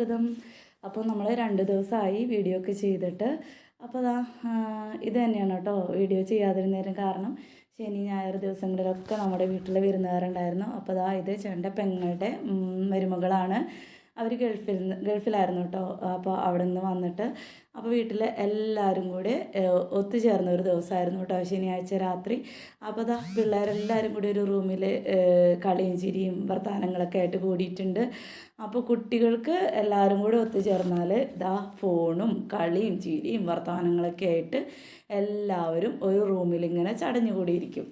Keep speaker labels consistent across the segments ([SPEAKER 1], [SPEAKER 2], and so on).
[SPEAKER 1] സ്വാഗതം. അപ്പോൾ നമ്മൾ രണ്ട് ദിവസമായി വീഡിയോ ഒക്കെ ചെയ്തിട്ട്. അപ്പോൾ അതാ ഇത് തന്നെയാണ് കേട്ടോ വീഡിയോ ചെയ്യാതിരുന്നതിന് കാരണം. ശനി ഞായർ ദിവസങ്ങളിലൊക്കെ നമ്മുടെ വീട്ടിൽ വിരുന്നുകാരുണ്ടായിരുന്നു. അപ്പോൾ അതാ ഇത് ചേട്ടന്റെ പെങ്ങളുടെ മരുമകളാണ്. അവർ ഗൾഫിൽ നിന്ന് ഗൾഫിലായിരുന്നു കേട്ടോ. അപ്പോൾ അവിടെ നിന്ന് വന്നിട്ട് അപ്പോൾ വീട്ടിൽ എല്ലാവരും കൂടി ഒത്തുചേർന്ന ഒരു ദിവസമായിരുന്നു കേട്ടോ ശനിയാഴ്ച രാത്രി. അപ്പോൾ അതാ പിള്ളേരെല്ലാവരും കൂടി ഒരു റൂമിൽ കളിയും ചിരിയും വർത്തമാനങ്ങളൊക്കെ ആയിട്ട് കൂടിയിട്ടുണ്ട്. അപ്പോൾ കുട്ടികൾക്ക് എല്ലാവരും കൂടി ഒത്തുചേർന്നാൽ ദാ ഫോണും കളിയും ചിരിയും വർത്തമാനങ്ങളൊക്കെ ആയിട്ട് എല്ലാവരും ഒരു റൂമിൽ ഇങ്ങനെ ചടഞ്ഞു കൂടിയിരിക്കും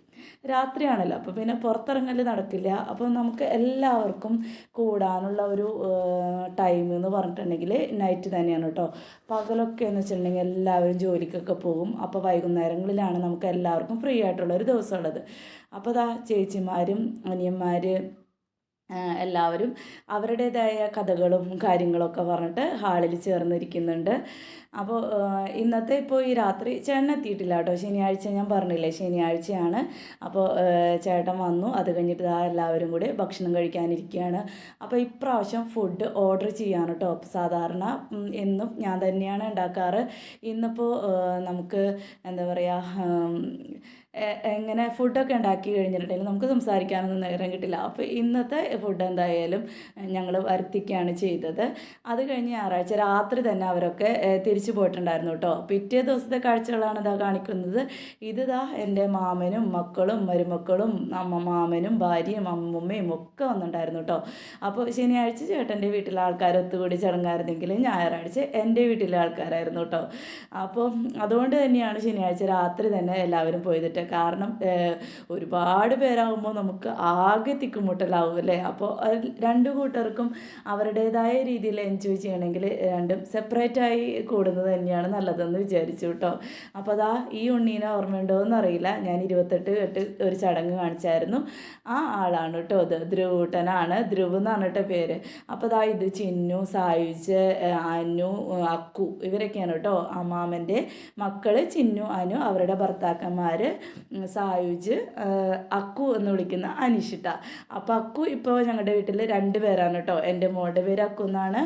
[SPEAKER 1] രാത്രിയാണല്ലോ അപ്പോൾ പിന്നെ പുറത്തിറങ്ങൽ നടക്കില്ല. അപ്പോൾ നമുക്ക് എല്ലാവർക്കും കൂടാനുള്ള ഒരു ടൈം എന്ന് പറഞ്ഞിട്ടുണ്ടെങ്കിൽ നൈറ്റ് തന്നെയാണ് കേട്ടോ. പകലൊക്കെ എന്ന് വെച്ചിട്ടുണ്ടെങ്കിൽ എല്ലാവരും ജോലിക്കൊക്കെ പോകും. അപ്പോൾ വൈകുന്നേരങ്ങളിലാണ് നമുക്ക് എല്ലാവർക്കും ഫ്രീ ആയിട്ടുള്ള ഒരു ദിവസമുള്ളത് അപ്പോൾ അതാ ചേച്ചിമാരും അനിയന്മാർ എല്ലാവരും അവരുടേതായ കഥകളും കാര്യങ്ങളൊക്കെ പറഞ്ഞിട്ട് ഹാളിൽ ചേർന്നിരിക്കുന്നുണ്ട്. അപ്പോൾ ഇന്നത്തെ ഇപ്പോൾ ഈ രാത്രി ചേട്ടൻ എത്തിയിട്ടില്ല കേട്ടോ. ശനിയാഴ്ച ഞാൻ പറഞ്ഞില്ലേ ശനിയാഴ്ചയാണ്. അപ്പോൾ ചേട്ടൻ വന്നു. അത് കഴിഞ്ഞിട്ട് ഇതാ എല്ലാവരും കൂടി ഭക്ഷണം കഴിക്കാനിരിക്കുകയാണ്. അപ്പോൾ ഇപ്രാവശ്യം ഫുഡ് ഓർഡർ ചെയ്യാണ് കേട്ടോ. സാധാരണ എന്നും ഞാൻ തന്നെയാണ് ഉണ്ടാക്കാറ്. ഇന്നിപ്പോൾ നമുക്ക് എന്താ പറയുക എങ്ങനെ ഫുഡൊക്കെ ഉണ്ടാക്കി കഴിഞ്ഞിട്ടുണ്ടെങ്കിൽ നമുക്ക് സംസാരിക്കാനൊന്നും നേരം കിട്ടില്ല. അപ്പോൾ ഇന്നത്തെ ഫുഡ് എന്തായാലും ഞങ്ങൾ വരുത്തിക്കുകയാണ് ചെയ്തത്. അത് കഴിഞ്ഞ് ഞായറാഴ്ച രാത്രി തന്നെ അവരൊക്കെ ഏഹ്, തിരിച്ചു പോയിട്ടുണ്ടായിരുന്നു കേട്ടോ. പിറ്റേ ദിവസത്തെ കാഴ്ചകളാണ് ഇതാ കാണിക്കുന്നത്. ഇത് എന്റെ മാമനും മക്കളും മരുമക്കളും അമ്മ മാമനും ഭാര്യയും അമ്മുമ്മയും ഒക്കെ വന്നിട്ടുണ്ടായിരുന്നു കേട്ടോ. അപ്പോൾ ശനിയാഴ്ച ചേട്ടന്റെ വീട്ടിലെ ആൾക്കാർ ഒത്തുകൂടി ചടങ്ങായിരുന്നെങ്കിൽ ഞായറാഴ്ച എന്റെ വീട്ടിലെ ആൾക്കാരായിരുന്നു കേട്ടോ. അപ്പോൾ അതുകൊണ്ട് തന്നെയാണ് ശനിയാഴ്ച രാത്രി തന്നെ എല്ലാവരും പോയിട്ട് കാരണം ഒരുപാട് പേരാകുമ്പോൾ നമുക്ക് ആകെ തിക്കുമുട്ടലാവും അല്ലേ? അപ്പോൾ രണ്ടു കൂട്ടർക്കും അവരുടേതായ രീതിയിൽ എൻജോയ് ചെയ്യണമെങ്കിൽ രണ്ടും സെപ്പറേറ്റ് ആയി കൂടുന്നത് തന്നെയാണ് നല്ലതെന്ന് വിചാരിച്ചു കേട്ടോ. അപ്പോൾ അതാ ഈ ഉണ്ണീനെ ഓർമ്മയുണ്ടോ എന്നറിയില്ല. ഞാൻ ഇരുപത്തെട്ട് കേട്ട് ഒരു ചടങ്ങ് കാണിച്ചായിരുന്നു. ആ ആളാണ് കേട്ടോ അത് ധ്രുവൂട്ടനാണ്. ധ്രുവ് എന്നാണ് കേട്ടോ പേര്. അപ്പോൾ അതാ ഇത് ചിന്നു സായുജ് അനു അക്കു ഇവരൊക്കെയാണ് കേട്ടോ അമ്മാമന്റെ മക്കൾ ചിന്നു അനു അവരുടെ ഭർത്താക്കന്മാർ സായുജ് അക്കു എന്ന് വിളിക്കുന്ന അനിഷിട്ട. അപ്പോൾ അക്കു ഇപ്പോൾ ഞങ്ങളുടെ വീട്ടിൽ രണ്ട് പേരാണ് കേട്ടോ. എന്റെ മോളുടെ പേര് അക്കു എന്നാണ്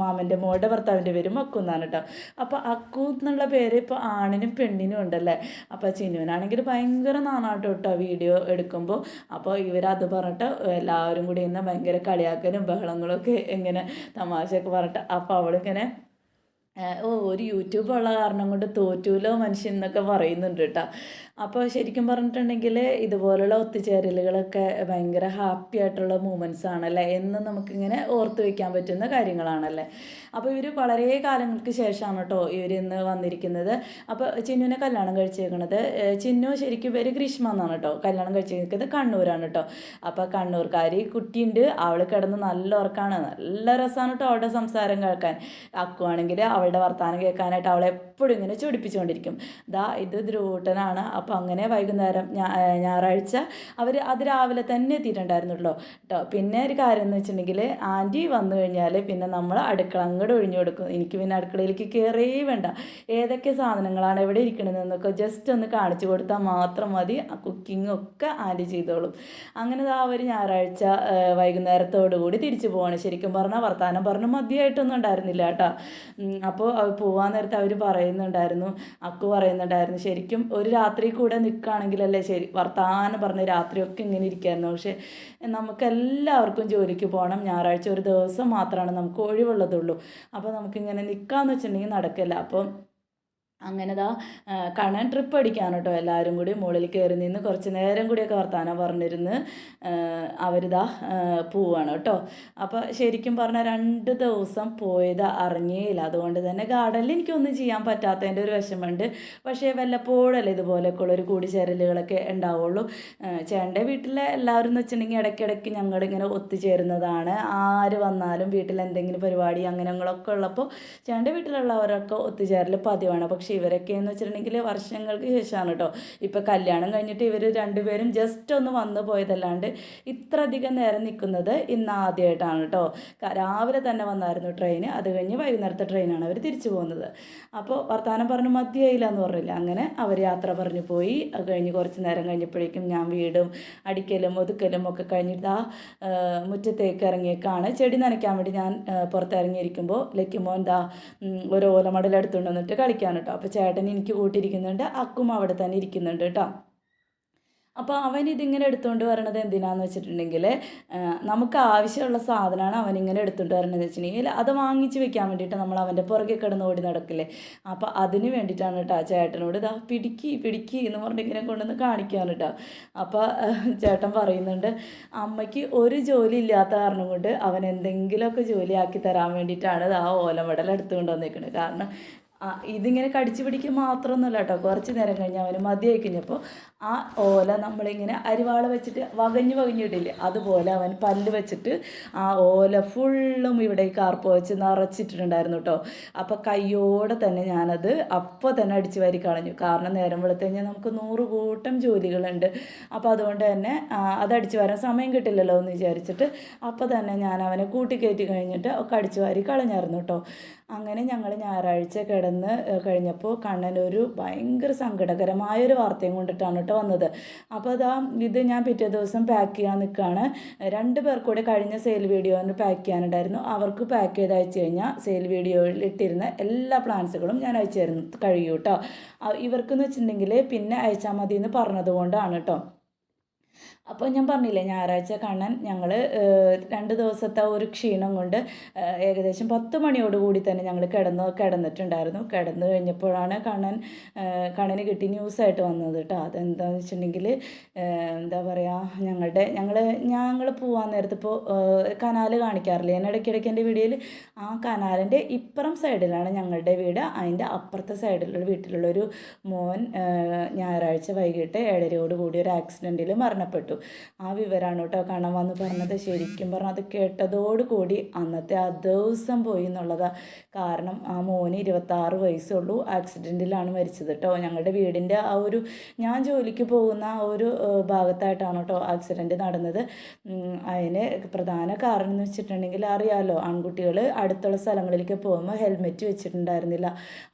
[SPEAKER 1] മാമന്റെ മോളുടെ ഭർത്താവിന്റെ പേരും അക്കു എന്നാണ് കേട്ടോ. അപ്പോൾ അക്കു എന്നുള്ള പേര് ഇപ്പോൾ ആണിനും പെണ്ണിനും ഉണ്ടല്ലേ? അപ്പോൾ ചിനുവിനാണെങ്കിൽ ഭയങ്കര നാണാട്ടോ കേട്ടോ വീഡിയോ എടുക്കുമ്പോൾ അപ്പോൾ ഇവരത് പറഞ്ഞിട്ട് എല്ലാവരും കൂടി ഇന്ന് ഭയങ്കര കളിയാക്കലും ബഹളങ്ങളും ഒക്കെ ഇങ്ങനെ തമാശയൊക്കെ പറഞ്ഞിട്ട് അപ്പോൾ അവളിങ്ങനെ ഓ ഒരു യൂട്യൂബ് ഉള്ള കാരണം കൊണ്ട് തോറ്റൂലോ മനുഷ്യൻ എന്നൊക്കെ പറയുന്നുണ്ട് കേട്ടോ. അപ്പോൾ ശരിക്കും പറഞ്ഞിട്ടുണ്ടെങ്കിൽ ഇതുപോലുള്ള ഒത്തുചേരലുകളൊക്കെ ഭയങ്കര ഹാപ്പി ആയിട്ടുള്ള മൂമെന്റ്സ് ആണല്ലേ? എന്ന് നമുക്കിങ്ങനെ ഓർത്ത് വയ്ക്കാൻ പറ്റുന്ന കാര്യങ്ങളാണല്ലേ? അപ്പോൾ ഇവർ വളരെ കാലങ്ങൾക്ക് ശേഷമാണ് കേട്ടോ ഇവർ ഇന്ന് വന്നിരിക്കുന്നത്. അപ്പോൾ ചിന്നുവിനെ കല്യാണം കഴിച്ചേക്കണത്. ചിന്നു ശരിക്കും പേര് ഗ്രീഷ്മ എന്നാണ് കേട്ടോ കല്യാണം കഴിച്ചേക്കുന്നത്. കണ്ണൂരാണ് കേട്ടോ. അപ്പോൾ കണ്ണൂർക്കാരി കുട്ടിയുണ്ട്. അവൾ കിടന്ന് നല്ല ഉറക്കാണ്. നല്ല രസമാണ് കേട്ടോ അവളുടെ സംസാരം കേൾക്കാൻ. അക്കുവാണെങ്കിൽ അവളുടെ വർത്തമാനം കേൾക്കാനായിട്ട് അവളെ എപ്പോഴും ഇങ്ങനെ ചൊടിപ്പിച്ചുകൊണ്ടിരിക്കും. ദാ ഇത് ധ്രുവൂട്ടനാണ്. അപ്പോൾ അങ്ങനെ വൈകുന്നേരം ഞായറാഴ്ച അവർ അത് രാവിലെ തന്നെ എത്തിയിട്ടുണ്ടായിരുന്നുള്ളൂ. കേട്ടോ പിന്നെ ഒരു കാര്യം എന്ന് വെച്ചിട്ടുണ്ടെങ്കിൽ ആന്റി വന്നു കഴിഞ്ഞാൽ പിന്നെ നമ്മൾ അടുക്കള അങ്ങോട്ട് ഒഴിഞ്ഞു കൊടുക്കും. എനിക്ക് പിന്നെ അടുക്കളയിലേക്ക് കയറേ വേണ്ട. ഏതൊക്കെ സാധനങ്ങളാണ് എവിടെ ഇരിക്കണതെന്നൊക്കെ ജസ്റ്റ് ഒന്ന് കാണിച്ചു കൊടുത്താൽ മാത്രം മതി. ആ കുക്കിംഗ് ഒക്കെ ആന്റി ചെയ്തോളും. അങ്ങനെ ദാ അവർ ഞായറാഴ്ച വൈകുന്നേരത്തോടു കൂടി തിരിച്ചു പോവാണ്. ശരിക്കും പറഞ്ഞാൽ വർത്തമാനം പറഞ്ഞു മതിയായിട്ടൊന്നും ഉണ്ടായിരുന്നില്ല കേട്ടോ. അപ്പോൾ പോവാൻ നേരത്തെ അവർ പറയുന്നുണ്ടായിരുന്നു അക്കു പറയുന്നുണ്ടായിരുന്നു ശരിക്കും ഒരു രാത്രി കൂടെ നിൽക്കുകയാണെങ്കിലല്ലേ ശരി വർത്തമാനം പറഞ്ഞ് രാത്രിയൊക്കെ ഇങ്ങനെ ഇരിക്കായിരുന്നു. പക്ഷേ നമുക്കെല്ലാവർക്കും ജോലിക്ക് പോകണം ഞായറാഴ്ച ഒരു ദിവസം മാത്രമാണ് നമുക്ക് ഒഴിവുള്ളതുള്ളൂ. അപ്പോൾ നമുക്കിങ്ങനെ നിൽക്കാമെന്ന് വെച്ചിട്ടുണ്ടെങ്കിൽ നടക്കില്ല. അപ്പം അങ്ങനെ ദാ കാണാൻ ട്രിപ്പ് അടിക്കാൻ കേട്ടോ എല്ലാവരും കൂടി മുകളിൽ കയറി നിന്ന് കുറച്ച് നേരം കൂടിയൊക്കെ വർത്താനം പറഞ്ഞിരുന്ന് അവരിതാ പോവാണ് കേട്ടോ. അപ്പോൾ ശരിക്കും പറഞ്ഞാൽ രണ്ട് ദിവസം പോയത് അറിഞ്ഞേയില്ല. അതുകൊണ്ട് തന്നെ ഗാർഡനിൽ എനിക്കൊന്നും ചെയ്യാൻ പറ്റാത്തതിന്റെ ഒരു വിഷമമുണ്ട്. പക്ഷേ വല്ലപ്പോഴല്ലേ ഇതുപോലെയൊക്കെയുള്ള ഒരു കൂടിച്ചേരലുകളൊക്കെ ഉണ്ടാവുള്ളൂ. ചേട്ടന്റെ വീട്ടിലെ എല്ലാവരും എന്ന് വെച്ചിട്ടുണ്ടെങ്കിൽ ഇടയ്ക്കിടയ്ക്ക് ഞങ്ങളിങ്ങനെ ഒത്തുചേരുന്നതാണ്. ആര് വന്നാലും വീട്ടിൽ എന്തെങ്കിലും പരിപാടി അങ്ങനെങ്ങളൊക്കെ ഉള്ളപ്പോൾ ചേട്ടന്റെ വീട്ടിലുള്ളവരൊക്കെ ഒത്തുചേരൽ പതിവാണ്. പക്ഷേ പക്ഷേ ഇവരൊക്കെ എന്ന് വെച്ചിട്ടുണ്ടെങ്കിൽ വർഷങ്ങൾക്ക് ശേഷമാണ് കേട്ടോ. ഇപ്പം കല്യാണം കഴിഞ്ഞിട്ട് ഇവർ രണ്ടുപേരും ജസ്റ്റ് ഒന്ന് വന്നു പോയതല്ലാണ്ട് ഇത്ര അധികം നേരം നിൽക്കുന്നത് ഇന്ന് ആദ്യമായിട്ടാണ് കേട്ടോ. രാവിലെ തന്നെ വന്നായിരുന്നു ട്രെയിൻ അത് കഴിഞ്ഞ് വൈകുന്നേരത്തെ ട്രെയിനാണ് അവർ തിരിച്ചു പോകുന്നത്. അപ്പോൾ വർത്തമാനം പറഞ്ഞു മതിയായില്ല എന്ന് പറഞ്ഞില്ല. അങ്ങനെ അവർ യാത്ര പറഞ്ഞു പോയി. അത് കഴിഞ്ഞ് കുറച്ച് നേരം കഴിഞ്ഞപ്പോഴേക്കും ഞാൻ വീടും അടിക്കലും ഒതുക്കലും ഒക്കെ കഴിഞ്ഞിട്ട് ആ മുറ്റത്തേക്ക് ഇറങ്ങിയേക്കാണ്. ചെടി നനയ്ക്കാൻ വേണ്ടി ഞാൻ പുറത്തിറങ്ങിയിരിക്കുമ്പോൾ ലക്കിമോൻ ദാ ഒരു ഓലമടലെടുത്തുകൊണ്ട് വന്നിട്ട് കളിക്കാൻ കേട്ടോ. അപ്പോൾ ചേട്ടൻ എനിക്ക് കൂട്ടിയിരിക്കുന്നുണ്ട് അക്കും അവിടെ തന്നെ ഇരിക്കുന്നുണ്ട് കേട്ടോ. അപ്പോൾ അവൻ ഇതിങ്ങനെ എടുത്തുകൊണ്ട് വരണത് എന്തിനാന്ന് വെച്ചിട്ടുണ്ടെങ്കിൽ നമുക്ക് ആവശ്യമുള്ള സാധനമാണ് അവൻ ഇങ്ങനെ എടുത്തുകൊണ്ട് വരണത് വെച്ചിട്ടുണ്ടെങ്കിൽ അത് വാങ്ങിച്ച് വെക്കാൻ വേണ്ടിയിട്ട് നമ്മൾ അവന്റെ പുറകെ കിടന്ന് ഓടി നടക്കില്ലേ? അപ്പോൾ അതിന് വേണ്ടിയിട്ടാണ് കേട്ടോ ചേട്ടനോട് ഇതാ പിടിക്കി പിടിക്കി എന്ന് പറഞ്ഞിട്ട് ഇങ്ങനെ കൊണ്ടുവന്ന് കാണിക്കാൻ കേട്ടോ. അപ്പോൾ ചേട്ടൻ പറയുന്നുണ്ട് അമ്മയ്ക്ക് ഒരു ജോലി ഇല്ലാത്ത കാരണം കൊണ്ട് അവൻ എന്തെങ്കിലുമൊക്കെ ജോലിയാക്കി തരാൻ വേണ്ടിയിട്ടാണ് ആ ഓലമടൽ എടുത്തുകൊണ്ട് വന്നേക്കുന്നത് കാരണം ഇതിങ്ങനെ കടിച്ചു പിടിക്കുക മാത്രമൊന്നുമല്ല കേട്ടോ. കുറച്ച് നേരം കഴിഞ്ഞ് അവന് മതിയായി കഴിഞ്ഞപ്പോൾ ആ ഓല നമ്മളിങ്ങനെ അരിവാള വെച്ചിട്ട് വകഞ്ഞ് വകഞ്ഞിട്ടില്ലേ അതുപോലെ അവൻ പല്ല് വെച്ചിട്ട് ആ ഓല ഫുള്ളും ഇവിടെ ഈ കാർപ്പ് വെച്ച് നിറച്ചിട്ടുണ്ടായിരുന്നു കേട്ടോ അപ്പോൾ കയ്യോടെ തന്നെ ഞാനത് അപ്പോൾ തന്നെ അടിച്ച് വരി കളഞ്ഞു. കാരണം നേരം വെളുത്തുകഴിഞ്ഞാൽ നമുക്ക് നൂറ് കൂട്ടം ജോലികളുണ്ട്. അപ്പോൾ അതുകൊണ്ട് തന്നെ അത് അടിച്ച് വരാൻ സമയം കിട്ടില്ലല്ലോ എന്ന് വിചാരിച്ചിട്ട് അപ്പോൾ തന്നെ ഞാൻ അവനെ കൂട്ടിക്കയറ്റി കഴിഞ്ഞിട്ട് ഒക്കെ അടിച്ച് വാരി കളഞ്ഞായിരുന്നു കേട്ടോ അങ്ങനെ ഞങ്ങൾ ഞായറാഴ്ച കിടന്ന് കഴിഞ്ഞപ്പോൾ കണ്ണനൊരു ഭയങ്കര സങ്കടകരമായൊരു വാർത്തയും കൊണ്ടിട്ടാണ് കേട്ടോ വന്നത്. അപ്പോൾ അതാ ഇത് ഞാൻ പിറ്റേ ദിവസം പാക്ക് ചെയ്യാൻ നിൽക്കുകയാണ് രണ്ട് പേർക്കൂടെ കഴിഞ്ഞ സെയിൽ വീഡിയോന് പാക്ക് ചെയ്യാനുണ്ടായിരുന്നു. അവർക്ക് പാക്ക് ചെയ്ത് അയച്ചു കഴിഞ്ഞാൽ സെയിൽ വീഡിയോയിൽ ഇട്ടിരുന്ന എല്ലാ പ്ലാൻസുകളും ഞാൻ അയച്ചു തരുന്നു കഴിയൂ കേട്ടോ ഇവർക്കെന്ന് വെച്ചിട്ടുണ്ടെങ്കിൽ പിന്നെ അയച്ചാൽ മതി എന്ന് പറഞ്ഞതുകൊണ്ടാണ് കേട്ടോ അപ്പോൾ ഞാൻ പറഞ്ഞില്ലേ ഞായറാഴ്ച കണ്ണൻ ഞങ്ങൾ രണ്ട് ദിവസത്തെ ഒരു ക്ഷീണം കൊണ്ട് ഏകദേശം പത്ത് മണിയോട് കൂടി തന്നെ ഞങ്ങൾ കിടന്ന് കിടന്നിട്ടുണ്ടായിരുന്നു. കിടന്നു കഴിഞ്ഞപ്പോഴാണ് കണ്ണൻ കണ്ണന് കിട്ടി ന്യൂസായിട്ട് വന്നത് കേട്ടോ അതെന്താണെന്ന് വെച്ചിട്ടുണ്ടെങ്കിൽ എന്താ പറയുക ഞങ്ങളുടെ ഞങ്ങൾ ഞങ്ങൾ പോകാൻ നേരത്ത് ഇപ്പോൾ കനാൽ കാണിക്കാറില്ലേ? ഞാൻ ഇടയ്ക്കിടയ്ക്ക് എന്റെ വീഡിയോയിൽ ആ കനാലിന്റെ ഇപ്പുറം സൈഡിലാണ് ഞങ്ങളുടെ വീട്. അതിന്റെ അപ്പുറത്തെ സൈഡിലുള്ള വീട്ടിലുള്ളൊരു മോൻ ഞായറാഴ്ച വൈകിട്ട് ഏഴരയോട് കൂടി ഒരു ആക്സിഡന്റിൽ മരണപ്പെട്ടു ആ വിവരമാണ് കേട്ടോ കാണാൻ വന്ന് പറഞ്ഞത്. ശരിക്കും പറഞ്ഞാൽ അത് കേട്ടതോടുകൂടി അന്നത്തെ ആ ദിവസം പോയി എന്നുള്ളതാണ് കാരണം ആ മോന് ഇരുപത്താറ് വയസ്സുള്ളൂ ആക്സിഡന്റിലാണ് മരിച്ചത് കേട്ടോ. ഞങ്ങളുടെ വീടിന്റെ ആ ഒരു ഞാൻ ജോലിക്ക് പോകുന്ന ആ ഒരു ഭാഗത്തായിട്ടാണ് കേട്ടോ ആക്സിഡന്റ് നടന്നത്. അതിന് പ്രധാന കാരണം എന്ന് വെച്ചിട്ടുണ്ടെങ്കിൽ അറിയാമല്ലോ ആൺകുട്ടികൾ അടുത്തുള്ള സ്ഥലങ്ങളിലേക്ക് പോകുമ്പോൾ ഹെൽമെറ്റ് വെച്ചിട്ടുണ്ടായിരുന്നില്ല.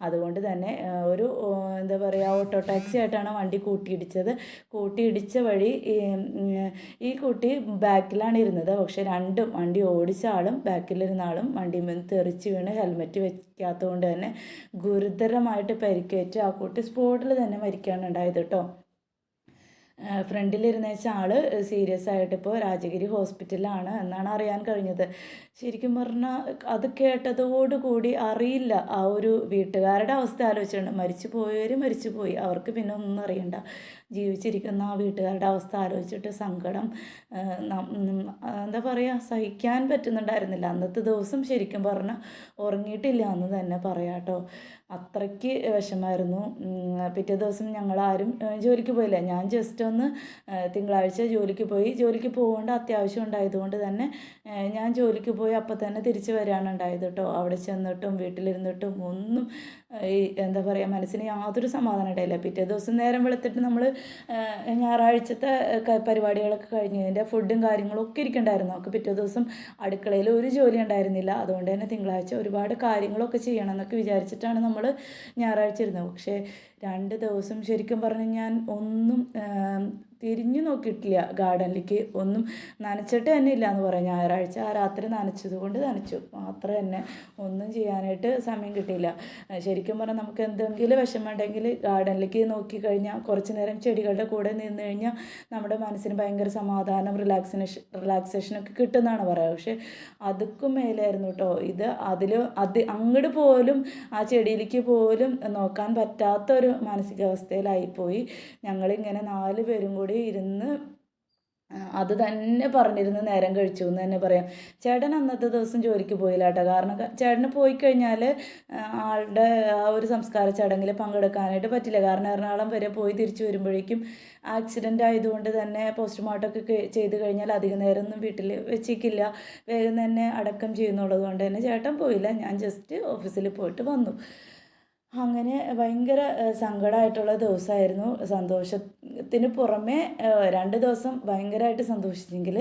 [SPEAKER 1] അതുകൊണ്ട് തന്നെ ഒരു എന്താ പറയുക ഓട്ടോ ടാക്സി ആയിട്ടാണ് വണ്ടി കൂട്ടിയിടിച്ചത്. കൂട്ടിയിടിച്ച വഴി ഈ കുട്ടി ബാക്കിലാണ് ഇരുന്നത്. പക്ഷെ രണ്ടും വണ്ടി ഓടിച്ച ആളും ബാക്കിലിരുന്ന ആളും വണ്ടി തെറിച്ച് വീണ് ഹെൽമെറ്റ് വെക്കാത്തതുകൊണ്ട് തന്നെ ഗുരുതരമായിട്ട് പരിക്കേറ്റ് ആ കുട്ടി സ്പോട്ടിൽ തന്നെ മരിക്കുകയാണ് ഉണ്ടായത് കേട്ടോ. ഫ്രണ്ടിലിരുന്ന ആൾ സീരിയസ് ആയിട്ട് ഇപ്പോൾ രാജഗിരി ഹോസ്പിറ്റലിലാണ് എന്നാണ് അറിയാൻ കഴിഞ്ഞത്. ശരിക്കും പറഞ്ഞാൽ അത് കേട്ടതോടുകൂടി അറിയില്ല. ആ ഒരു വീട്ടുകാരുടെ അവസ്ഥ ആലോചിച്ചിട്ടുണ്ട് മരിച്ചു പോയവർ മരിച്ചു പോയി. അവർക്ക് പിന്നെ ഒന്നും അറിയണ്ട. ജീവിച്ചിരിക്കുന്ന ആ വീട്ടുകാരുടെ അവസ്ഥ ആലോചിച്ചിട്ട് സങ്കടം എന്താ പറയുക സഹിക്കാൻ പറ്റുന്നുണ്ടായിരുന്നില്ല. അന്നത്തെ ദിവസം ശരിക്കും പറഞ്ഞാൽ ഉറങ്ങിയിട്ടില്ല എന്ന് തന്നെ പറയാം കേട്ടോ. അത്രയ്ക്ക് വിഷമായിരുന്നു പിറ്റേ ദിവസം ഞങ്ങളാരും ജോലിക്ക് പോയില്ല. ഞാൻ ജസ്റ്റ് ഒന്ന് തിങ്കളാഴ്ച ജോലിക്ക് പോയി. ജോലിക്ക് പോകേണ്ട അത്യാവശ്യം ഉണ്ടായതുകൊണ്ട് തന്നെ ഞാൻ ജോലിക്ക് പോയി അപ്പോൾ തന്നെ തിരിച്ചു വരാനുണ്ടായത് കേട്ടോ അവിടെ ചെന്നിട്ടും വീട്ടിലിരുന്നിട്ടും ഒന്നും ഈ എന്താ പറയുക മനസ്സിന് യാതൊരു സമാധാനം ഉണ്ടായില്ല. പിറ്റേ ദിവസം നേരം വെളുത്തിട്ട് നമ്മൾ ഞായറാഴ്ചത്തെ പരിപാടികളൊക്കെ കഴിഞ്ഞതിന്റെ ഫുഡും കാര്യങ്ങളും ഒക്കെ ഇരിക്കണ്ടായിരുന്നു. നമുക്ക് പിറ്റേ ദിവസം അടുക്കളയിൽ ഒരു ജോലി ഉണ്ടായിരുന്നില്ല. അതുകൊണ്ട് തന്നെ തിങ്കളാഴ്ച ഒരുപാട് കാര്യങ്ങളൊക്കെ ചെയ്യണം എന്നൊക്കെ വിചാരിച്ചിട്ടാണ് നമ്മൾ ഞായറാഴ്ച ഇരുന്നത്. പക്ഷേ രണ്ട് ദിവസം ശരിക്കും പറഞ്ഞ് ഞാൻ ഒന്നും തിരിഞ്ഞു നോക്കിയിട്ടില്ല ഗാർഡനിലേക്ക്. ഒന്നും നനച്ചിട്ട് തന്നെ ഇല്ല എന്ന് പറയാം. ഞായറാഴ്ച ആ രാത്രി നനച്ചത് കൊണ്ട് നനച്ചു. മാത്രം തന്നെ ഒന്നും ചെയ്യാനായിട്ട് സമയം കിട്ടിയില്ല. ശരിക്കും പറഞ്ഞാൽ നമുക്ക് എന്തെങ്കിലും വിഷമമുണ്ടെങ്കിൽ ഗാർഡനിലേക്ക് നോക്കിക്കഴിഞ്ഞാൽ കുറച്ച് നേരം ചെടികളുടെ കൂടെ നിന്ന് കഴിഞ്ഞാൽ നമ്മുടെ മനസ്സിന് ഭയങ്കര സമാധാനം റിലാക്സിനേഷൻ റിലാക്സേഷനൊക്കെ കിട്ടുന്നതാണ് പറയുക. പക്ഷേ അതുക്കും മേലായിരുന്നു കേട്ടോ. ഇത് അതിൽ അത് അങ്ങോട്ട് പോലും ആ ചെടിയിലേക്ക് പോലും നോക്കാൻ പറ്റാത്തൊരു മാനസികാവസ്ഥയിലായിപ്പോയി. ഞങ്ങളിങ്ങനെ നാല് പേരും കൂടി ഇരുന്ന് അത് തന്നെ പറഞ്ഞിരുന്ന് നേരം കഴിച്ചു എന്ന് തന്നെ പറയാം. ചേട്ടൻ അന്നത്തെ ദിവസം ജോലിക്ക് പോയില്ല കേട്ടോ. കാരണം ചേട്ടന് പോയി കഴിഞ്ഞാൽ ആളുടെ ആ ഒരു സംസ്കാര ചടങ്ങിൽ പങ്കെടുക്കാനായിട്ട് പറ്റില്ല. കാരണം എറണാകുളം വരെ പോയി തിരിച്ചു വരുമ്പോഴേക്കും ആക്സിഡന്റ് ആയതുകൊണ്ട് തന്നെ പോസ്റ്റ്മോർട്ടമൊക്കെ ചെയ്ത് കഴിഞ്ഞാൽ അധികം നേരമൊന്നും വീട്ടിൽ വെച്ചിക്കില്ല. വേഗം തന്നെ അടക്കം ചെയ്യുന്നുള്ളത് കൊണ്ട് തന്നെ ചേട്ടൻ പോയില്ല. ഞാൻ ജസ്റ്റ് ഓഫീസിൽ പോയിട്ട് വന്നു. അങ്ങനെ ഭയങ്കര സങ്കടമായിട്ടുള്ള ദിവസമായിരുന്നു സന്തോഷത്തിന് പുറമെ രണ്ട് ദിവസം ഭയങ്കരമായിട്ട് സന്തോഷിച്ചെങ്കിൽ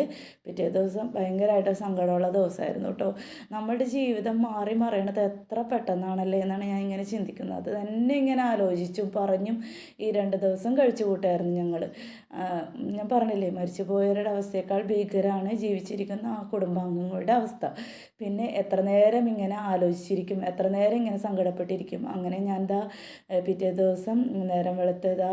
[SPEAKER 1] പിറ്റേ ദിവസം ഭയങ്കരമായിട്ട് സങ്കടമുള്ള ദിവസമായിരുന്നു കേട്ടോ നമ്മുടെ ജീവിതം മാറി മറിയണത് എത്ര പെട്ടെന്നാണല്ലേ എന്നാണ് ഞാൻ ഇങ്ങനെ ചിന്തിക്കുന്നത്. അത് തന്നെ ഇങ്ങനെ ആലോചിച്ചും പറഞ്ഞും ഈ രണ്ട് ദിവസം കഴിച്ചു കൂട്ടായിരുന്നു ഞങ്ങൾ ഞാൻ പറഞ്ഞില്ലേ മരിച്ചു പോയവരുടെ അവസ്ഥയേക്കാൾ ഭീകരമാണ് ജീവിച്ചിരിക്കുന്ന ആ കുടുംബാംഗങ്ങളുടെ അവസ്ഥ. പിന്നെ എത്ര നേരം ഇങ്ങനെ ആലോചിച്ചിരിക്കും എത്ര നേരം ഇങ്ങനെ സങ്കടപ്പെട്ടിരിക്കും അങ്ങനെ ഞാൻ ഏഹ് പിറ്റേ ദിവസം നേരം വെളുത്തതാ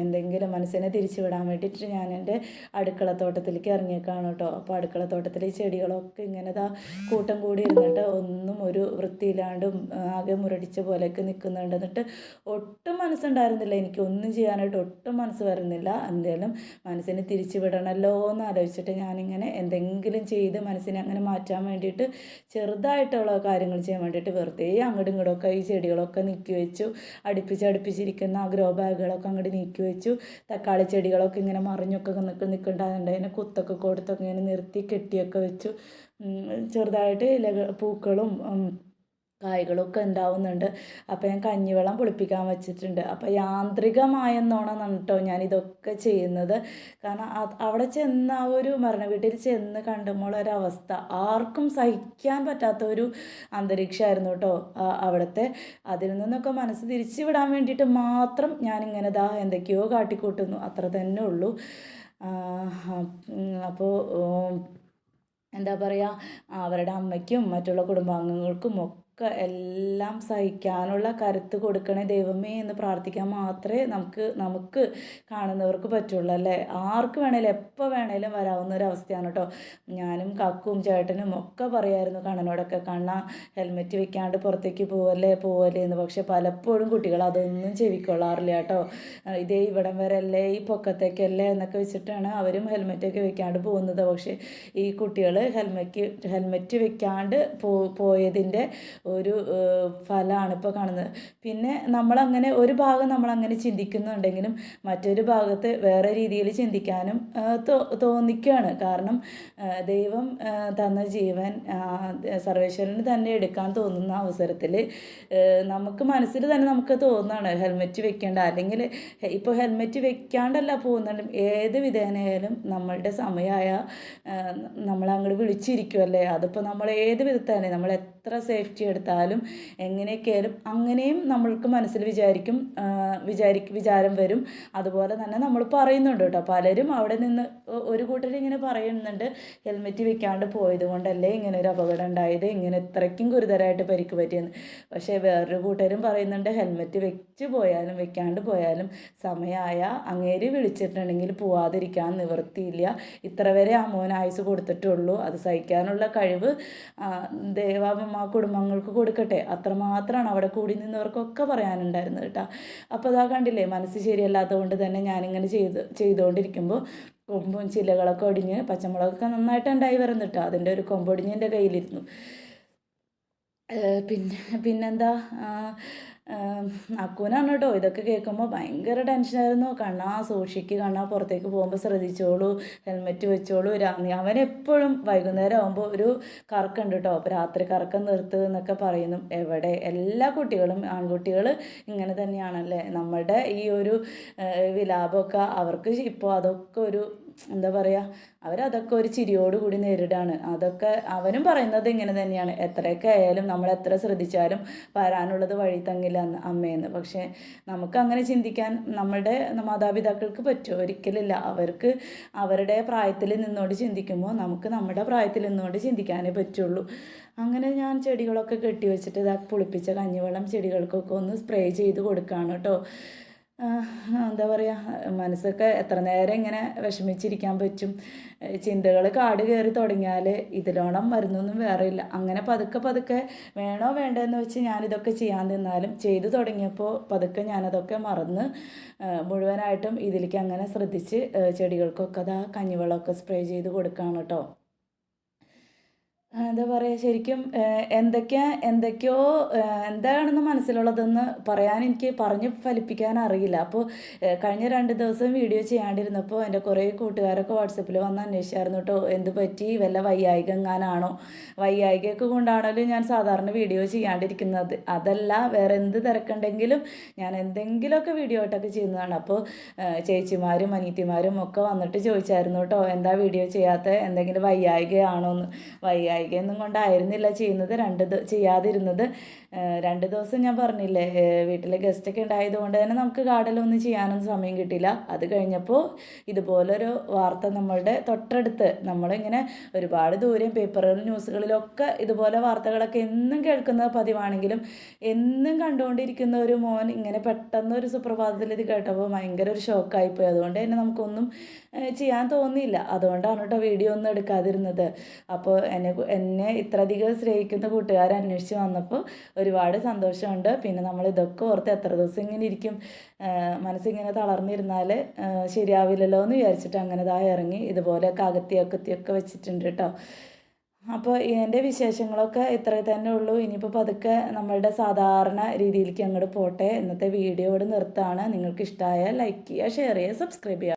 [SPEAKER 1] എന്തെങ്കിലും മനസ്സിനെ തിരിച്ചു വിടാൻ വേണ്ടിയിട്ട് ഞാൻ എന്റെ അടുക്കളത്തോട്ടത്തിലേക്ക് ഇറങ്ങിയേക്കാണ് കേട്ടോ. അപ്പോൾ അടുക്കളത്തോട്ടത്തിൽ ഈ ചെടികളൊക്കെ ഇങ്ങനെ ദാ കൂട്ടം കൂടി ഇരുന്നിട്ട് ഒന്നും ഒരു വൃത്തിയില്ലാണ്ടും ആകെ മുരടിച്ച പോലെയൊക്കെ നിൽക്കുന്നുണ്ട്. എന്നിട്ട് ഒട്ടും മനസ്സുണ്ടായിരുന്നില്ല. എനിക്ക് ഒന്നും ചെയ്യാനായിട്ട് ഒട്ടും മനസ്സ് വരുന്നില്ല. എന്തായാലും മനസ്സിനെ തിരിച്ചു വിടണമല്ലോ എന്ന് ആലോചിച്ചിട്ട് ഞാനിങ്ങനെ എന്തെങ്കിലും ചെയ്ത് മനസ്സിനെ അങ്ങനെ മാറ്റാൻ വേണ്ടിയിട്ട് ചെറുതായിട്ടുള്ള കാര്യങ്ങൾ ചെയ്യാൻ വേണ്ടിയിട്ട് വെറുതെ അങ്ങോട്ടും ഇങ്ങോട്ടൊക്കെ ഈ ചെടികളൊക്കെ നീക്കി വെച്ചു. അടുപ്പിച്ച് അടുപ്പിച്ചിരിക്കുന്ന ആ ഗ്രോ ബാഗുകളൊക്കെ അങ്ങോട്ട് നീക്കി വെച്ചു. തക്കാളി ചെടികളൊക്കെ ഇങ്ങനെ മറിഞ്ഞൊക്കെ നിൽക്ക് നിൽക്കുന്നുണ്ടാകുന്നുണ്ട് അതിനെ കുത്തൊക്കെ കൊടുത്തൊക്കെ ഇങ്ങനെ നിർത്തി കെട്ടിയൊക്കെ വെച്ചു. ചെറുതായിട്ട് ഇല പൂക്കളും കായ്കളൊക്കെ ഉണ്ടാവുന്നുണ്ട്. അപ്പോൾ ഞാൻ കഞ്ഞിവെള്ളം പുളിപ്പിക്കാൻ വെച്ചിട്ടുണ്ട്. അപ്പോൾ യാന്ത്രികമായെന്നോണം കേട്ടോ ഞാൻ ഇതൊക്കെ ചെയ്യുന്നത്. കാരണം അവിടെ ചെന്ന് ആ ഒരു മരണ വീട്ടിൽ ചെന്ന് കണ്ടുമ്പോൾ ഒരവസ്ഥ. ആർക്കും സഹിക്കാൻ പറ്റാത്ത ഒരു അന്തരീക്ഷമായിരുന്നു കേട്ടോ അവിടുത്തെ. അതിൽ നിന്നൊക്കെ മനസ്സ് തിരിച്ചു വിടാൻ വേണ്ടിയിട്ട് മാത്രം ഞാനിങ്ങനെ ദാ എന്തൊക്കെയോ കാട്ടിക്കൂട്ടുന്നു. അത്ര തന്നെ ഉള്ളൂ. അപ്പോൾ എന്താ പറയുക അവരുടെ അമ്മയ്ക്കും മറ്റുള്ള കുടുംബാംഗങ്ങൾക്കും ഒക്കെ എല്ലാം സഹിക്കാനുള്ള കരുത്ത് കൊടുക്കണേ ദൈവമേ എന്ന് പ്രാർത്ഥിക്കാൻ മാത്രമേ നമുക്ക് നമുക്ക് കാണുന്നവർക്ക് പറ്റുള്ളൂ അല്ലേ? ആർക്ക് വേണേലും എപ്പോൾ വേണേലും വരാവുന്ന ഒരു അവസ്ഥയാണ് കേട്ടോ. ഞാനും കക്കും ചേട്ടനും ഒക്കെ പറയായിരുന്നു കണ്ണനോടൊക്കെ കണ്ണ ഹെൽമെറ്റ് വെക്കാണ്ട് പുറത്തേക്ക് പോവല്ലേ പോവല്ലേ എന്ന്. പക്ഷെ പലപ്പോഴും കുട്ടികൾ അതൊന്നും ചെവിക്കൊള്ളാറില്ല കേട്ടോ. ഇതേ ഇവിടം വരെ അല്ലേ ഈ പൊക്കത്തേക്കല്ലേ എന്നൊക്കെ വെച്ചിട്ടാണ് അവരും ഹെൽമെറ്റൊക്കെ വെക്കാണ്ട് പോകുന്നത്. പക്ഷേ ഈ കുട്ടികൾ ഹെൽമെറ്റ് ഹെൽമെറ്റ് വെക്കാണ്ട് പോ പോയതിന്റെ ഒരു ഫലമാണ് ഇപ്പോൾ കാണുന്നത്. പിന്നെ നമ്മളങ്ങനെ ഒരു ഭാഗം നമ്മളങ്ങനെ ചിന്തിക്കുന്നുണ്ടെങ്കിലും മറ്റൊരു ഭാഗത്ത് വേറെ രീതിയിൽ ചിന്തിക്കാനും തോന്നിക്കുകയാണ് കാരണം ദൈവം തന്ന ജീവൻ സർവേശ്വരന് തന്നെ എടുക്കാൻ തോന്നുന്ന അവസരത്തിൽ നമുക്ക് മനസ്സിൽ തന്നെ നമുക്ക് തോന്നുകയാണ് ഹെൽമെറ്റ് വെക്കേണ്ട. അല്ലെങ്കിൽ ഇപ്പോൾ ഹെൽമെറ്റ് വെക്കാണ്ടല്ല പോകുന്നുണ്ട്. ഏത് വിധേനയായാലും നമ്മളുടെ സമയമായ നമ്മളങ്ങോട്ട് വിളിച്ചിരിക്കുമല്ലേ അതിപ്പോൾ നമ്മൾ ഏത് വിധത്തായാലും നമ്മൾ എത്ര സേഫ്റ്റി എടുത്താലും എങ്ങനെയൊക്കെയായാലും അങ്ങനെയും നമ്മൾക്ക് മനസ്സിൽ വിചാരിക്കും വിചാരി വിചാരം വരും. അതുപോലെ തന്നെ നമ്മൾ പറയുന്നുണ്ട് കേട്ടോ പലരും അവിടെ നിന്ന് ഒരു കൂട്ടർ ഇങ്ങനെ പറയുന്നുണ്ട് ഹെൽമെറ്റ് വെക്കാണ്ട് പോയത് കൊണ്ടല്ലേ ഇങ്ങനെ ഒരു അപകടം ഉണ്ടായത് ഇങ്ങനെ ഇത്രയ്ക്കും ഗുരുതരമായിട്ട് പരിക്ക് പറ്റിയെന്ന്. പക്ഷേ വേറൊരു കൂട്ടരും പറയുന്നുണ്ട് ഹെൽമെറ്റ് വെച്ച് പോയാലും വെക്കാണ്ട് പോയാലും സമയമായ അങ്ങേര് വിളിച്ചിട്ടുണ്ടെങ്കിൽ പോവാതിരിക്കാൻ നിവൃത്തിയില്ല. ഇത്ര വരെ ആ മോൻ ആയുസ് കൊടുത്തിട്ടുള്ളൂ. അത് സഹിക്കാനുള്ള കഴിവ് ദേവാമ്മ ദേവാമ്മ കുടുംബങ്ങൾക്ക് കൊടുക്കട്ടെ. അത്രമാത്രമാണ് അവിടെ കൂടി നിന്നവർക്കൊക്കെ പറയാനുണ്ടായിരുന്നത് കേട്ടോ. അപ്പോൾ അതാ കണ്ടില്ലേ മനസ്സ് ശരിയല്ലാത്തത് കൊണ്ട് തന്നെ ഞാനിങ്ങനെ ചെയ്ത് ചെയ്തുകൊണ്ടിരിക്കുമ്പോൾ കൊമ്പും ചില്ലകളൊക്കെ ഒടിഞ്ഞ് പച്ചമുളകൊക്കെ നന്നായിട്ട് ഉണ്ടായി വരുന്നു കേട്ടോ. അതിന്റെ ഒരു കൊമ്പൊടിഞ്ഞ് എന്റെ കയ്യിലിരുന്നു. പിന്നെ പിന്നെന്താ? അക്കൂനാണ് കേട്ടോ ഇതൊക്കെ കേൾക്കുമ്പോൾ ഭയങ്കര ടെൻഷനായിരുന്നു കണ്ണാ സൂക്ഷിക്ക് കണ്ണാ പുറത്തേക്ക് പോകുമ്പോൾ ശ്രദ്ധിച്ചോളൂ ഹെൽമെറ്റ് വെച്ചോളൂ. അവൻ എപ്പോഴും വൈകുന്നേരം ആകുമ്പോൾ ഒരു കറക്കുണ്ട് കേട്ടോ അപ്പോൾ രാത്രി കറക്കം നിർത്ത് എന്നൊക്കെ പറയുന്നു. എവിടെ എല്ലാ കുട്ടികളും ആൺകുട്ടികൾ ഇങ്ങനെ തന്നെയാണല്ലേ? നമ്മളുടെ ഈ ഒരു വിലാപമൊക്കെ അവർക്ക് ഇപ്പോൾ അതൊക്കെ ഒരു എന്താ പറയുക അവരതൊക്കെ ഒരു ചിരിയോട് കൂടി നേരിടാണ്. അതൊക്കെ അവനും പറയുന്നത് ഇങ്ങനെ തന്നെയാണ്. എത്രയൊക്കെ ആയാലും നമ്മൾ എത്ര ശ്രദ്ധിച്ചാലും വരാനുള്ളത് വഴി തങ്ങില്ല എന്ന് അമ്മയെന്ന് പക്ഷേ നമുക്ക് അങ്ങനെ ചിന്തിക്കാൻ നമ്മളുടെ മാതാപിതാക്കൾക്ക് പറ്റുമോ ഒരിക്കലില്ല. അവർക്ക് അവരുടെ പ്രായത്തിൽ നിന്നോട് ചിന്തിക്കുമ്പോൾ നമുക്ക് നമ്മുടെ പ്രായത്തിൽ നിന്നുകൊണ്ട് ചിന്തിക്കാനേ പറ്റുള്ളൂ. അങ്ങനെ ഞാൻ ചെടികളൊക്കെ കെട്ടി വെച്ചിട്ട് ഇതാ പുളിപ്പിച്ച കഞ്ഞിവെള്ളം ചെടികൾക്കൊക്കെ ഒന്ന് സ്പ്രേ ചെയ്ത് കൊടുക്കുകയാണ് കേട്ടോ. എന്താ പറയുക മനസ്സൊക്കെ എത്ര നേരം ഇങ്ങനെ വിഷമിച്ചിരിക്കാൻ പറ്റും. ചിന്തകൾ കാട് കയറി തുടങ്ങിയാൽ ഇതിലോണം മരുന്നൊന്നും വേറെ ഇല്ല. അങ്ങനെ പതുക്കെ പതുക്കെ വേണോ വേണ്ടെന്ന് വെച്ച് ഞാനിതൊക്കെ ചെയ്യാൻ നിന്നാലും ചെയ്തു തുടങ്ങിയപ്പോൾ പതുക്കെ ഞാനതൊക്കെ മറന്ന് മുഴുവനായിട്ടും ഇതിലേക്ക് അങ്ങനെ ശ്രദ്ധിച്ച് ചെടികൾക്കൊക്കെ അതാ കഞ്ഞിവെള്ളമൊക്കെ സ്പ്രേ ചെയ്ത് കൊടുക്കുകയാണ് കേട്ടോ എന്താ പറയുക ശരിക്കും എന്തൊക്കെയാ എന്തൊക്കെയോ എന്താണെന്ന് മനസ്സിലുള്ളതെന്ന് പറയാൻ എനിക്ക് പറഞ്ഞ് ഫലിപ്പിക്കാൻ അറിയില്ല അപ്പോൾ കഴിഞ്ഞ രണ്ട് ദിവസം വീഡിയോ ചെയ്യാണ്ടിരുന്നപ്പോൾ എന്റെ കുറേ കൂട്ടുകാരൊക്കെ വാട്സപ്പിൽ വന്ന് അന്വേഷിച്ചായിരുന്നു കേട്ടോ എന്ത് പറ്റി? വല്ല വയ്യായിക എങ്ങാനാണോ വയ്യായികയൊക്കെ കൊണ്ടാണല്ലോ ഞാൻ സാധാരണ വീഡിയോ ചെയ്യാണ്ടിരിക്കുന്നത്. അതല്ല വേറെ എന്ത് തിരക്കുണ്ടെങ്കിലും ഞാൻ എന്തെങ്കിലുമൊക്കെ വീഡിയോ ആയിട്ടൊക്കെ ചെയ്യുന്നതാണ്. അപ്പോൾ ചേച്ചിമാരും അനീത്തിമാരും ഒക്കെ വന്നിട്ട് ചോദിച്ചായിരുന്നു കേട്ടോ എന്താ വീഡിയോ ചെയ്യാത്ത? എന്തെങ്കിലും വയ്യായികയാണോ എന്ന് വയ്യായികയൊന്നും കൊണ്ടായിരുന്നില്ല ചെയ്യുന്നത്. രണ്ട് ചെയ്യാതിരുന്നത്. രണ്ട് ദിവസം ഞാൻ പറഞ്ഞില്ലേ വീട്ടിൽ ഗസ്റ്റൊക്കെ ഉണ്ടായത് കൊണ്ട് തന്നെ നമുക്ക് ഗാർഡനിലൊന്നും ചെയ്യാനൊന്നും സമയം കിട്ടിയില്ല. അത് കഴിഞ്ഞപ്പോൾ ഇതുപോലൊരു വാർത്ത നമ്മളുടെ തൊട്ടടുത്ത് നമ്മളിങ്ങനെ ഒരുപാട് ദൂരം പേപ്പറുകളിലും ന്യൂസുകളിലൊക്കെ ഇതുപോലെ വാർത്തകളൊക്കെ എന്നും കേൾക്കുന്ന പതിവാണെങ്കിലും എന്നും കണ്ടുകൊണ്ടിരിക്കുന്ന ഒരു മോൻ ഇങ്ങനെ പെട്ടെന്ന് ഒരു സുപ്രഭാതത്തിൽ ഇത് കേട്ടപ്പോൾ ഭയങ്കര ഒരു ഷോക്കായിപ്പോയി അതുകൊണ്ട് തന്നെ നമുക്കൊന്നും ചെയ്യാൻ തോന്നിയില്ല. അതുകൊണ്ടാണ് കേട്ടോ വീഡിയോ ഒന്നും എടുക്കാതിരുന്നത്. അപ്പോൾ എന്നെ എന്നെ ഇത്രയധികം സ്നേഹിക്കുന്ന കൂട്ടുകാരെ അന്വേഷിച്ച് വന്നപ്പോൾ ഒരുപാട് സന്തോഷമുണ്ട്. പിന്നെ നമ്മൾ ഇതൊക്കെ ഓർത്ത് എത്ര ദിവസം ഇങ്ങനെ ഇരിക്കും. മനസ്സിങ്ങനെ തളർന്നിരുന്നാൽ ശരിയാവില്ലല്ലോ എന്ന് വിചാരിച്ചിട്ട് അങ്ങനെ ദാ ഇറങ്ങി ഇതുപോലെ കകത്തിയൊക്കത്തിയൊക്കെ വെച്ചിട്ടുണ്ട് കേട്ടോ അപ്പോൾ എന്റെ വിശേഷങ്ങളൊക്കെ ഇത്ര തന്നെ ഉള്ളൂ. ഇനിയിപ്പോൾ പതുക്കെ നമ്മളുടെ സാധാരണ രീതിയിലേക്ക് അങ്ങോട്ട് പോട്ടെ. ഇന്നത്തെ വീഡിയോ ഇവിടെ നിർത്താണ്. നിങ്ങൾക്ക് ഇഷ്ടമായ ലൈക്ക് ചെയ്യുക ഷെയർ ചെയ്യുക സബ്സ്ക്രൈബ് ചെയ്യുക.